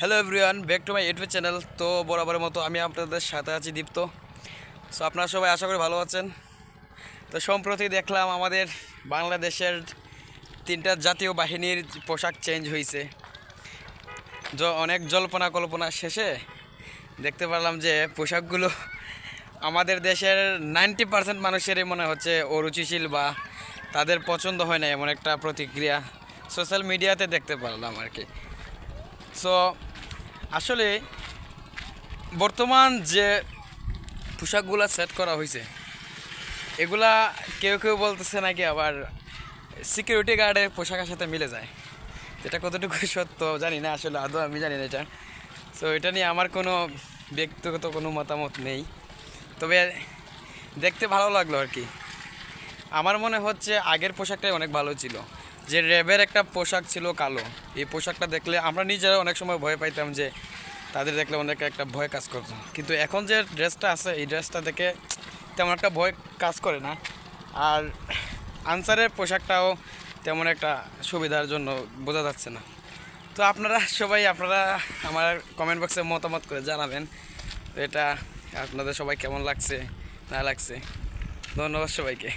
Hello everyone back to my YouTube channel তো বরাবরের মতো আমি আপনাদের সাথে আছি দীপ্ত। সো আপনারা সবাই আশা করি ভালো আছেন। তো সম্প্রতি দেখলাম আমাদের বাংলাদেশের তিনটা জাতীয় বাহিনীর পোশাক চেঞ্জ হয়েছে অনেক জল্পনা কল্পনা শেষে দেখতে পারলাম যে পোশাকগুলো আমাদের দেশের নাইনটি পার্সেন্ট মানুষেরই মনে হচ্ছে অরুচিশীল বা তাদের পছন্দ হয় না এমন একটা প্রতিক্রিয়া সোশ্যাল মিডিয়াতে দেখতে পারলাম আর কি। সো আসলে বর্তমান যে পোশাকগুলো সেট করা হয়েছে এগুলা কেউ কেউ বলতেছে নাকি আবার সিকিউরিটি গার্ডের পোশাকের সাথে মিলে যায়। এটা কতটুকু সত্য জানি না, আসলে আদৌ আমি জানি না এটা। সো এটা নিয়ে আমার কোনো ব্যক্তিগত কোনো মতামত নেই। তবে দেখতে ভালো লাগল আর কি। আমার মনে হচ্ছে আগের পোশাকটাই অনেক ভালো ছিল। যে র্যাবের একটা পোশাক ছিল কালো, এই পোশাকটা দেখলে আমরা নিজেরা অনেক সময় ভয় পাইতাম যে তাদের দেখলে অনেক একটা ভয় কাজ করতো কিন্তু এখন যে ড্রেসটা আছে, এই ড্রেসটা দেখে তেমন একটা ভয় কাজ করে না। আর আনসারের পোশাকটাও তেমন একটা সুবিধার জন্য বোঝা যাচ্ছে না। তো আপনারা সবাই, আপনারা আমার কমেন্ট বক্সে মতামত করে জানাবেন। এটা আপনাদের সবাই কেমন লাগছে, না লাগছে? ধন্যবাদ সবাইকে।